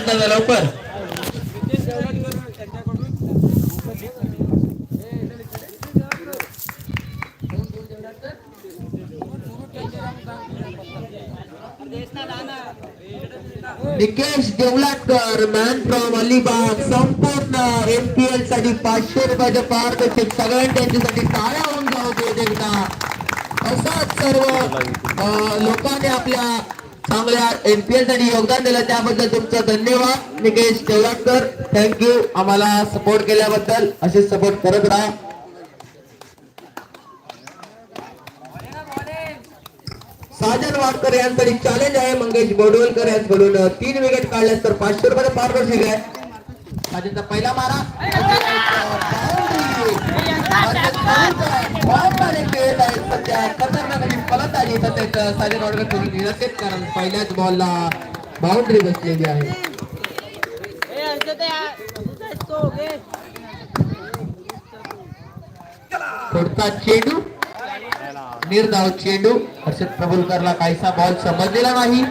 दादा लवकर. Nikesh Devlatkar man from Alibag संपूर्ण एमपीएलसाठी पाचशे रुपयाचे पारदर्शक सगळ्यांनी त्यांच्यासाठी टाळ्या होऊन जाऊ देत एकदा. असाच सर्व लोकांनी आपल्या चांगल्या एमपीएलसाठी योगदान दिलं. त्याबद्दल तुमचं धन्यवाद. निकेश देवलाटकर थँक्यू आम्हाला सपोर्ट केल्याबद्दल असे सपोर्ट करत राहा. साजन वाडकर यांसाठी चॅलेंज आहे. मंगेश बोडवलकर यांच्याकडून तीन विकेट काढल्यास तर पाचशे रुपये पारितोषिक आहे. साजनचा पहिला मारा. सध्या खतरनाक फलंदाजी साजन थोडी निरसेत कारण पहिल्याच बॉलला बाउंड्री बसलेली आहे. पुढचा चेंडू. निर्धाव चेंडू. हर्षद प्रभुलकरला काहीसा बॉल समजलेला नाही.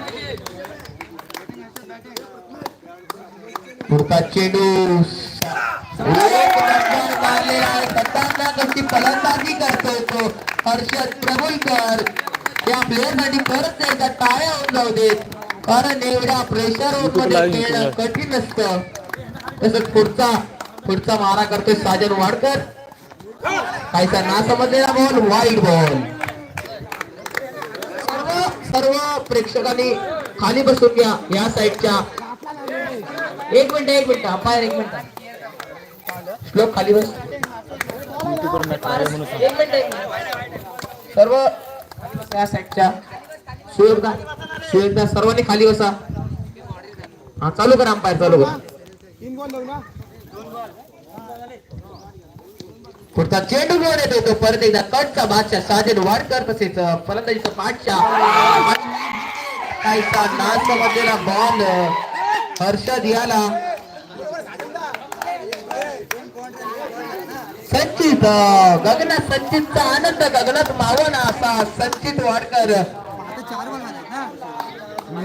पुढचा चेंडू देत कारण एवढ्या प्रेशरमध्ये खेळणं कठीण असतं. तसंच पुढचा पुढचा मारा करतोय साजन वाडकर. काहीसा ना समजलेला बॉल वाईट बॉल सर्व सर्व प्रेक्षकांनी खाली बसून घ्या या साईडच्या एक मिनिट एक मिनिट. अंपायर एक मिनिट. श्लोक खाली बस. एक मिनिट सर्व या साईडच्या सुयोगदा सुयोगदा सर्वांनी खाली बसा. हा चालू करा अंपायर चालू करा. पुढचा चेंडू घेऊन येतो तो. परत एकदा कटचा बादशाह साजन वाडकर तसेच फलंदाजीचा पाठशा काहीसा नाच समजलेला बॉल हर्षद याला. संचित अं, गगनात संचितचा आनंद गगनात मावना असा संचित वाडकर.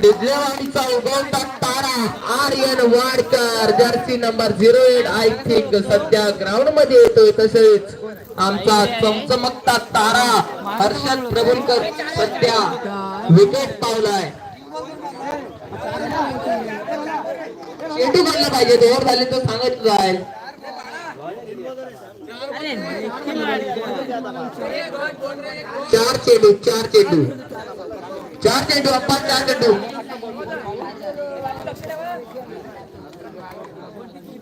डिजलेवाडीचा उगवता तारा Aryan Wadkar jersey number zero eight I think सध्या ग्राउंडमध्ये येतोय तसेच. आमचा चमचमकता तारा हर्षद प्रभुलकर सध्या विकेट पावलाय. चेंडू बनला पाहिजे ओव्हर झाले तर सांगत जाईल. चार चेंडू चार चेंडू. चार चेंडू अप्पा चार चेंडू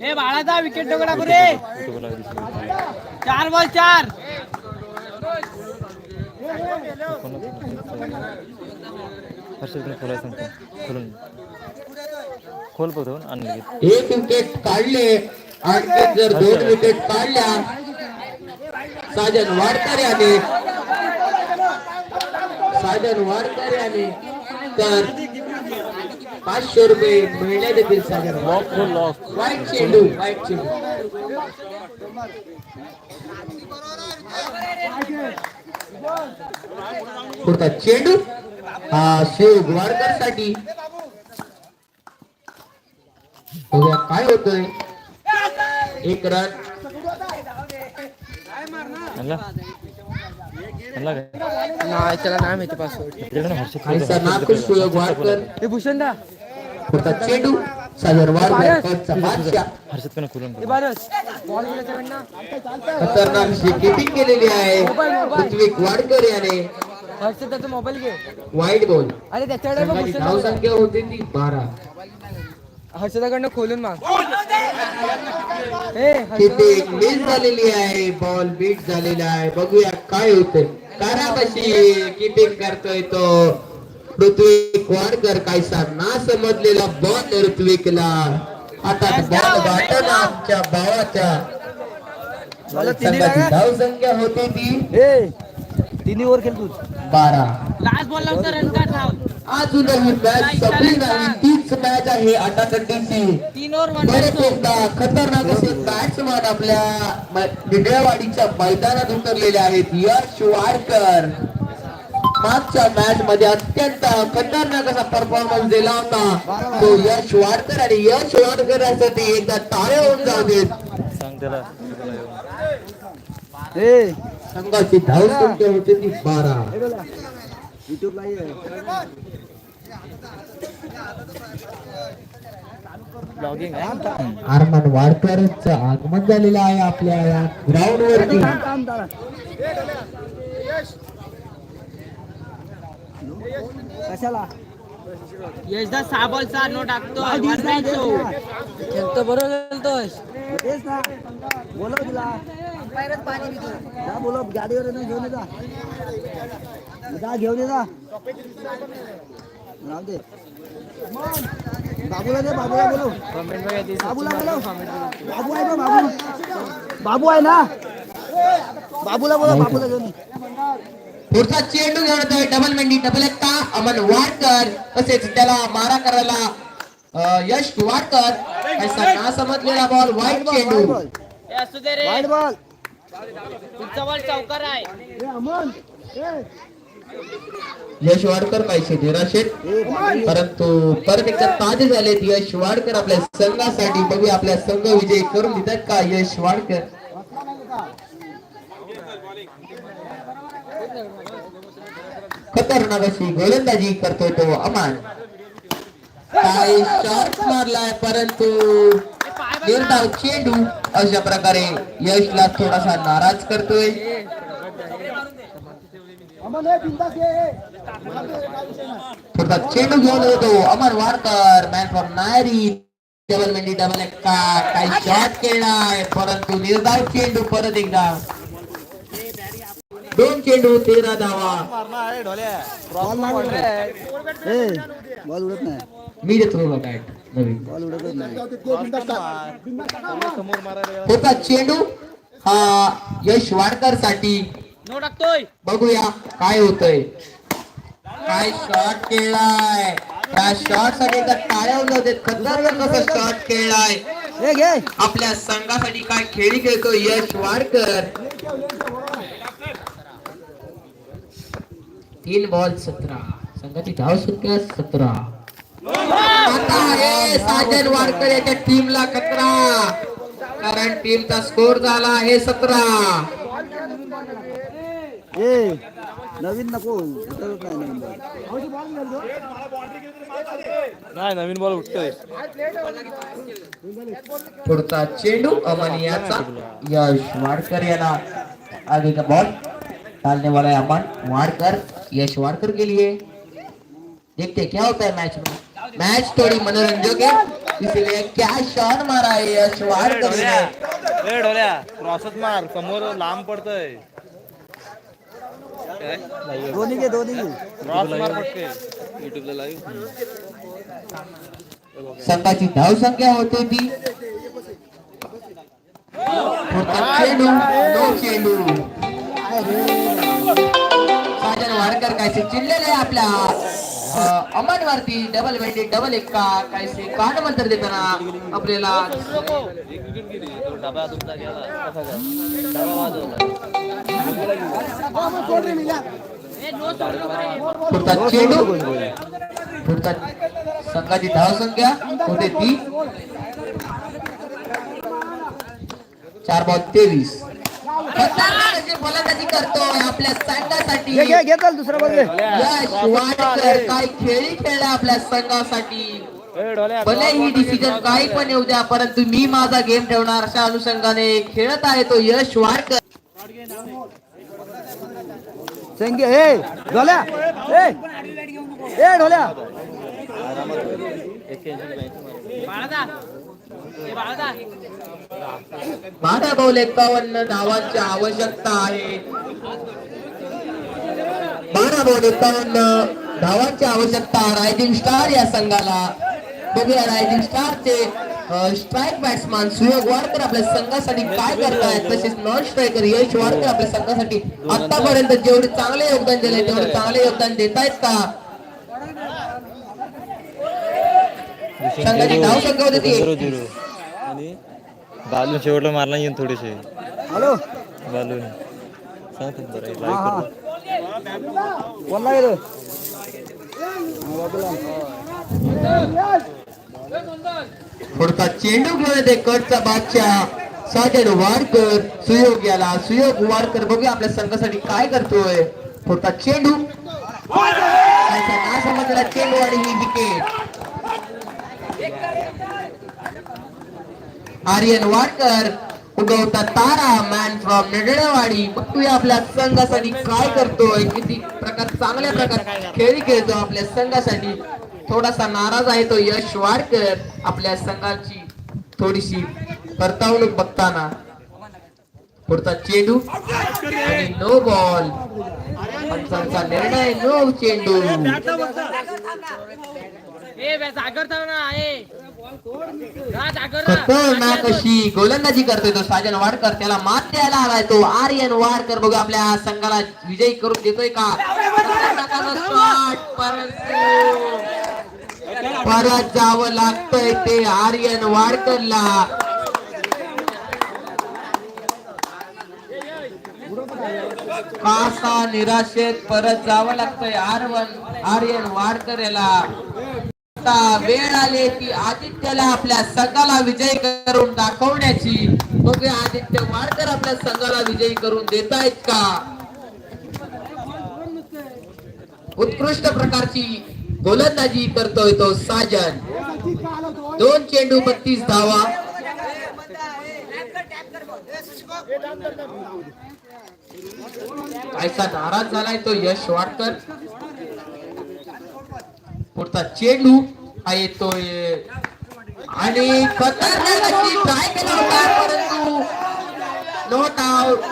ए बाळाचा विकेट टोकडा पुरे चार बॉल चार. खोलून. खोल बघतो आणि. एक विकेट काढले आणखी जर दोन विकेट काढल्या साजन वाडकर याने साधन वारकऱ्याने तर पाचशे रुपये मिळण्यात येतील साधन. लॉक वाईट चेंडू वाईट चेंडू पुढचा चेंडू हा शिव वारकरसाठी काय होतोय? एक रन नाही त्याला नाही माहिती पासवर्ड भूषण दा चेंडू बादशाह. खतरनाक केलेली आहे. पृथ्वी वाडकर याने. हर्षद त्याचा मोबाईल घे. वाईट बॉल अरे त्याच्याकडे धाव दा. संख्या होती ती बारा. हर्षदाकडनं खोलून माग. किपिंग मिस झालेली आहे. बॉल बीट झालेला आहे. बघूया काय होतंय. तारापाशी किपिंग करतोय तो. ऋत्विक वाडकर कायसा ना समजलेला बॉल ऋत्विकला. आता बॉल गाठला आमच्या भावाच्या. मला तिन्ही संघाची काय? धाव संख्या होती ती. ए तिन्ही ओव्हर खेळ तू बारा. लास्ट बॉल रन मॅच संपली नाही तीच मॅच आहे अटाकटीची तीन ओव्हर परत एकदा खतरनाक असे बॅट्समन आपल्या म- मैदानात उतरलेले आहेत यश वाडकर. मागच्या मॅच मध्ये अत्यंत खतरनाक असा परफॉर्मन्स दिला होता. तो यश वाडकर आणि यश वाडकर एकदा टाळ्या होऊन जाऊ देत. सांग त्याला ए संघाची धावसंख्या होती ती बारा. युट्यूबला ब्लॉगिंग आहे. आरमान वाडकरचं आगमन झालेलं आहे आपल्या या ग्राउंड वरती. कशाला? यशदा सहा बॉलचा नो. टाकतो खेळतो बरोबर खेळतोय तेच ना. बोलव तुला. जा बोलव गाडीवर घेऊन ये जा. जा घेऊन ये जा. राहू दे. बाबूला दे बाबूला बोलव. बाबूला बोलव. बाबू आहे ना बाबू. बाबू आहे ना. बाबूला बोलव बाबूला घेऊन पुढचा चेंडू घेऊन येतोय डबल मेंडी डबल एक्का अमन वाडकर तसेच त्याला मारा करायला यश वाडकर. असा ना समजलेला बॉल वाईट चेंडू. ए, असू दे रे. वाईट बॉल पुढचा बॉल चौकार आहे. ए अमन ए. यश वाडकर पाहिजे निराशेत परंतु परत एकदा ताजे झालेत यश वाडकर आपल्या संघासाठी. बघूया आपल्या संघ विजय करून देतात का यश वाडकर? खतरनाक अशी गोलंदाजी करतोय तो अमान. काय शॉट मारलाय परंतु निर्धाव चेंडू अशा प्रकारे यशला थोडासा नाराज करतोय. अमन ए बिंदास ये ए. थोडा चेंडू घेऊन येतो. अमर वाडकर मॅन फॉर नायरी डबल मेंडी डबल एक्का काही शॉट केलाय परंतु निर्धाव चेंडू परत एकदा. दोन चेंडू तेरा धावा. बॉल उडत नाही. मी देतो तुला बॅट नवीन. होता चेंडू. हा यश वाडकरसाठी बघूया काय होतंय. काय शॉट केलाय त्या शॉटसाठी एकदा टाळ्या देत खतरनाक असा शॉट केलाय आपल्या संघासाठी काय खेळी खेळतो यश वाडकर. तीन बॉल सतरा. संघाची धाव संख्या सतरा. आता आहे साजन वाडकर याच्या टीमला खतरा कारण टीमचा स्कोर झाला आहे सतरा. ए नवीन नको उतरत नाही नवीन बॉल. नाही नवीन बॉल उठतोय. पुढचा चेंडू अमन याचा यश वाडकर याला आगे का बॉल डालने वाला है अमन वाडकर यश वाडकर के लिए देखते क्या होता है मैच में? मैच थोड़ी मनोरंजक है इसीलिए क्या शॉट मारा है यश वाडकर ने ए ढोल्या क्रॉसच मार समोर लांब पडतोय. दोन्ही घे दोन्ही क्रॉस मार पडते युट्यूबला लाईव्ह संघाची धाव संख्या होते ती. चेंडू नो चेंडू. साजन वाडकर कायसे चिडलेले आपल्या? अमन वरती डबल वेंडी डबल एक्का कायसे काढ मंत्र देताना आपल्याला डबा तुमचा गेला कसा गेला? डबा वाजवला ए, नो सोडू नको रे. पुढचा चेंडू पुढचा संघाची धाव संख्या होते ती चार बॉल तेवीस खतरनाक अशी फलंदाजी करतोय आपल्या संघासाठी. घे घे घे चल दुसरा बॉल घे यश वाडकर काय खेळी खेळला आपल्या संघासाठी. भले ही डिसिजन काही पण येऊ द्या परंतु मी माझा गेम ठेवणार अशा अनुषंगाने खेळत आहे तो यश वाडकर संगी ए ढोल्या ए ए ढोल्या. बाळादा ए, बाळादा. बारा बॉल एकावन्न धावांची आवश्यकता आहे. बारा बॉल एकावन्न धावांची आवश्यकता रायझिंग स्टार या संघाला. बघूया रायझिंग स्टारचे स्ट्राईक बॅट्समॅन सुयोग वाडकर आपल्या संघासाठी काय करतायत तसेच नॉन स्ट्रायकर यश वाडकर आपल्या संघासाठी आतापर्यंत जेवढे चांगले योगदान दिले तेवढे चांगले योगदान देत आहेत का संघाची धाव संख्या होती बालून शेवटला मारला येईन थोडेसे. हॅलो. बालून. सांगतो बरं लाईव्ह कोणला गेलो पुढचा चेंडू घेऊन येते कटचा बादशाह. साजन वाडकर सुयोग याला. सुयोग वाडकर बघूया आपल्या संघासाठी काय करतोय. पुढचा चेंडू. त्याचा नासमजला चेंडू आणि ही विकेट आर्यन वाडकर उगवता तारा मॅन फ्रॉम नडळवाडी बघूया आपल्या संघासाठी काय करतोय. किती प्रकार चांगल्या प्रकार खेळी खेळतो आपल्या संघासाठी. थोडासा नाराज आहे तो यश वाडकर आपल्या संघाची थोडीशी परतावणूक बघताना. पुढचा चेंडू आणि नो बॉल पंचांचा निर्णय नो चेंडू ए कशी खतरनाक अशी गोलंदाजी करतोय तो साजन वाडकर. त्याला मात द्यायला आलाय तो. आर्यन वाडकर बघू आपल्या संघाला विजयी करून देतोय का? परत जावं लागतंय ते आर्यन वाडकरला. कासा निराशेत परत जावं लागतंय आर्वन आर्यन वाडकर याला. आता वेळ आली की आदित्यला आपल्या संघाला विजय करून दाखवण्याची. बघूया आदित्य वाडकर आपल्या संघाला विजयी करून देत आहेत का? उत्कृष्ट प्रकारची गोलंदाजी करतोय तो साजन. दोन चेंडू बत्तीस धावा. कायचा नाराज झालाय तो यश वाडकर. पुढचा चेंडू येतोय आणि खतरनाक अशी ट्राय केला होता परंतु नॉट आउट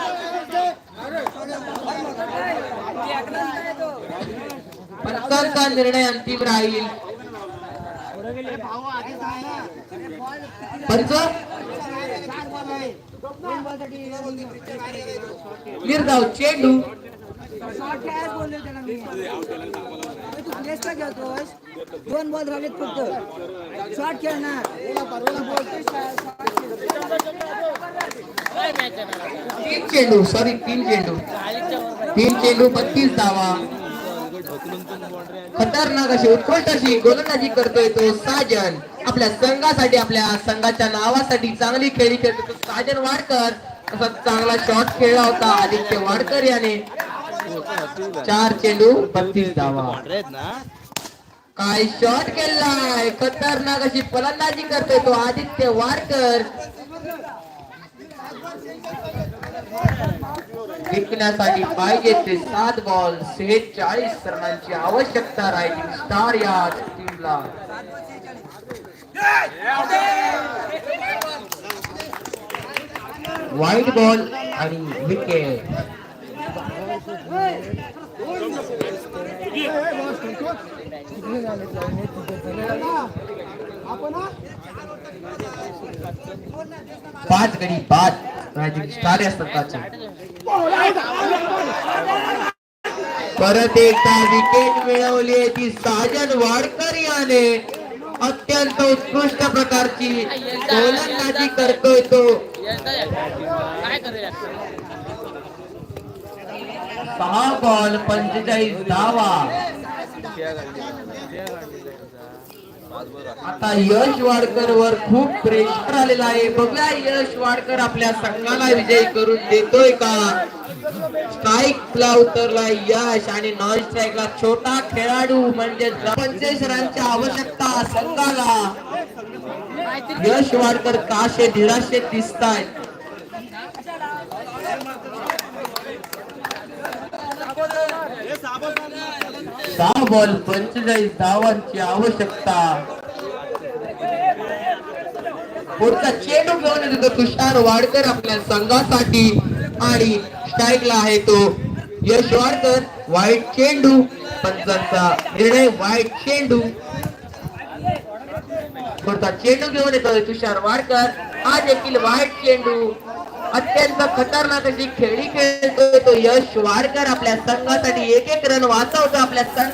पंचांचा निर्णय अंतिम राहील. पंच निर्धाव चेंडू दोन बॉल राहिलेत फक्त. शॉर्ट खेळणार. तीन चेंडू सॉरी तीन चेंडू. तीन चेंडू बत्तीस धावा. खतरनाक अशी उत्कृष्ट अशी गोलंदाजी करतोय तो साजन. आपल्या संघासाठी आपल्या संघाच्या नावासाठी चांगली खेळी खेळतो साजन वाडकर. असा चांगला शॉट खेळला होता आदित्य वाडकर याने. चार चेंडू बत्तीस धावा. काय शॉट केलाय? खतरनाक अशी फलंदाजी करतोय तो आदित्य वारकर. जिंकण्यासाठी पाहिजे ते सात बॉल सेहेचाळीस रनांची आवश्यकता राहिली. स्टार या टीमला. वाईट बॉल आणि विकेट पाच गडी पाच मॅजिक स्टार या परत एकदा विकेट मिळवली आहे ती साजन वाडकर याने अत्यंत उत्कृष्ट प्रकारची. गोलंदाजी करतोय तो. सहा बॉल पंचेचाळीस धावा. आता यश वाडकर वर खूप प्रेशर आलेला आहे. बघूया यश वाडकर आपल्या संघाला विजयी करून देतोय का? स्ट्राईक ला उतरला यश आणि नॉन स्ट्राईक ला. छोटा खेळाडू म्हणजे पंचवीस रनची आवश्यकता संघाला. यश वाडकर काशे निराशे दिसतायत. सहा बॉल पंचेचाळीस धावांची आवश्यकता. पुढचा चेंडू घेऊन येतो तुषार वाडकर आपल्या संघासाठी. आणि स्ट्राईकला आहे तो यश वाडकर वाईट चेंडू पंचांचा निर्णय वाईट चेंडू. पुढचा चेंडू घेऊन येतो तुषार वाडकर. हा देखील वाईट चेंडू. अत्यंत खतरनाक अशी खेळी खेळतोय तो यश वाडकर आपल्या संघासाठी एक एक रन वाचवतो आपल्या संघ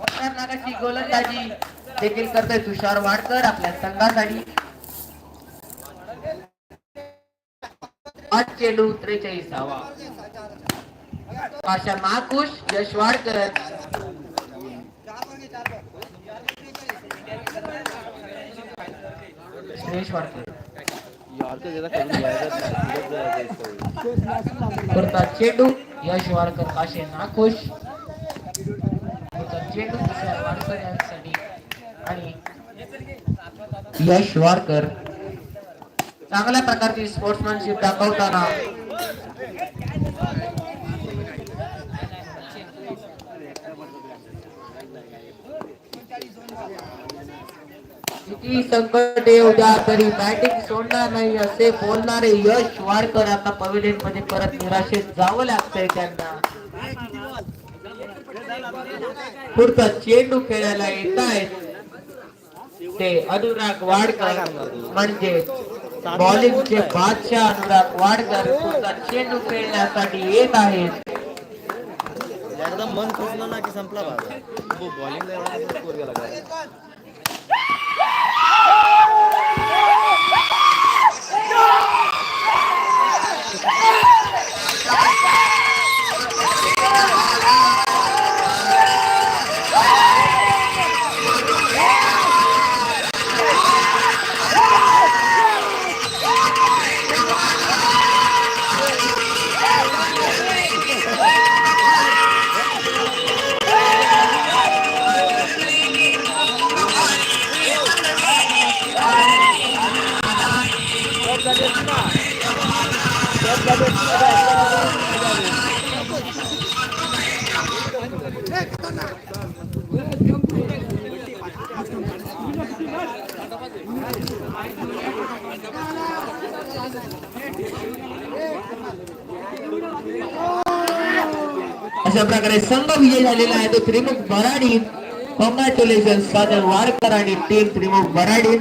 खतरनाक अशी गोलंदाजी देखील करतोय तुषार वाडकर आपल्या संघासाठी. आठ चेंडू त्रेचाळीसावा आशा महाकुश यश वाडकर. श्रेयश वाडकर यॉर्कर त्याचा करून घ्यायचा करतात चेंडू. यश वाडकर काशे नाखुश. करतात चेंडू. तुषार वाडकर यांच्यासाठी. आणि यश वारकर चांगल्या प्रकारची स्पोर्ट्समॅनशिप दाखवताना किती संकट येऊ द्या तरी बॅटिंग सोडणार नाही असे बोलणारे यश वाडकर आता पवेलियनमध्ये परत निराशेत जावं लागतंय त्यांना. पुढचा चेंडू खेळायला येत आहेत ते अनुराग वाडकर म्हणजे बॉलिंगचे बादशाह अनुराग वाडकर पुढचा चेंडू खेळण्यासाठी येत आहेत. एकदम मन खुसलं ना की संपला बॉलिंग अशा प्रकारे संघ विजय झालेला आहे तो त्रिमुख बराडी कॉंग्रॅच्युलेशन सादर वारकर आणि टीम त्रिमुख बराडी